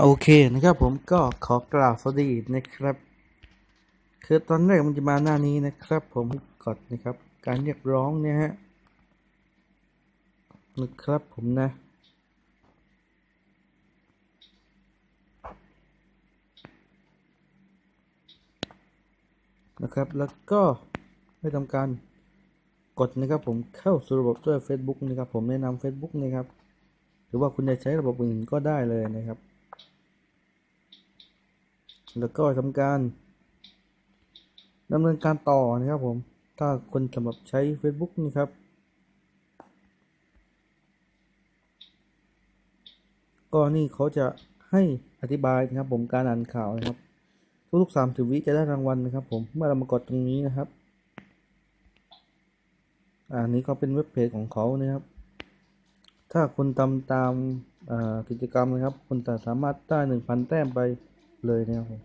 โอเคนะครับผมก็ขอกล่าวสวัสดีนะครับ คือตอนแรกมันจะมาหน้านี้นะครับ ผมกดนะครับ การเรียกร้องเนี่ยฮะนะครับผมนะ นะครับแล้วก็ได้ทำการกดนะครับผมเข้าสู่ระบบด้วย Facebook นะครับ ผมแนะนำ Facebook นะครับ หรือว่าคุณจะใช้ระบบอื่นก็ได้เลยนะครับ แล้วก็ทำการดำเนินการต่อนะครับผม ถ้าคนสำหรับใช้ Facebook นะครับ ก็นี่เขาจะให้อธิบายนะครับผมการอ่านข่าวนะครับ ทุกๆสามสิบวิจะได้รางวัลนะครับผม เมื่อเรามากดตรงนี้นะครับอ่านี้ก็เป็นเว็บเพจของเขานะครับ ถ้าคุณทำตามกิจกรรมนะครับ คุณจะสามารถได้หนึ่งพันแต้มไป เลยนะครับผม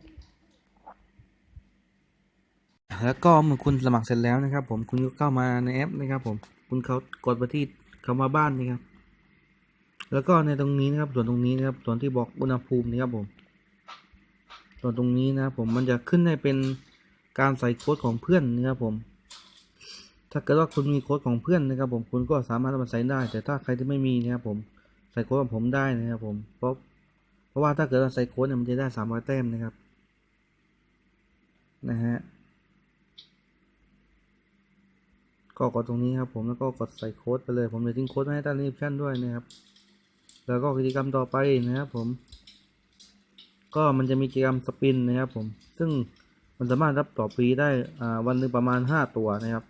แล้วก็เมื่อคุณสมัครเสร็จแล้วนะครับ ผมคุณก็เข้ามาในแอปนะครับ ผมคุณเขากดไปที่คำว่าบ้านนะครับ แล้วก็ในตรงนี้นะครับ ส่วนตรงนี้นะครับ ส่วนที่บอกอุณหภูมินะครับผม ส่วนตรงนี้นะครับผมมันจะขึ้นให้เป็นการใส่โค้ดของเพื่อนนะครับผมถ้าเกิดว่าคุณมีโค้ดของเพื่อนนะครับ ผมคุณก็สามารถมาใส่ได้ แต่ถ้าใครที่ไม่มีนะครับผม ใส่โค้ดของผมได้นะครับผมเพราะ ราะว่าถ้าเกิดเราใส่โค้ดเนี่ยมันจะได้สามร้อยแต้มนะครับ นะฮะ ก็กดตรงนี้ครับผมแล้วก็กดใส่โค้ดไปเลย ผมจะทิ้งโค้ดไว้ให้ใต้ลิปชั่นด้วยนะครับ แล้วก็กิจกรรมต่อไปนะครับผม ก็มันจะมีกิจกรรมสปินนะครับผม ซึ่งมันสามารถรับต่อปีได้อ่าวันหนึ่งประมาณห้าตัวนะครับ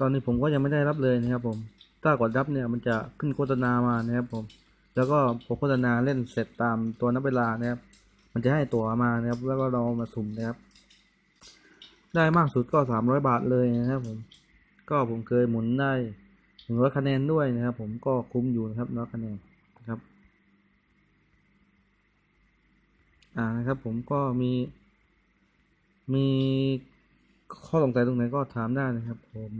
ตอนนี้ผมก็ยังไม่ได้รับเลยนะครับผม ถ้ากดรับเนี่ยมันจะขึ้นโฆษณามานะครับผม แล้วก็พอโฆษณาเล่นเสร็จตามตัวนับเวลานะครับ มันจะให้ตั๋วมานะครับ แล้วก็เรามาสุ่มนะครับ ได้มากสุดก็สามร้อยบาทเลยนะครับผม ก็ผมเคยหมุนได้หนึ่งร้อยคะแนนด้วยนะครับ ผมก็คุ้มอยู่นะครับร้อยคะแนนนะครับ อ่านะครับ ผมก็มี มีข้อสงสัยตรงไหนก็ถามได้นะครับ ผม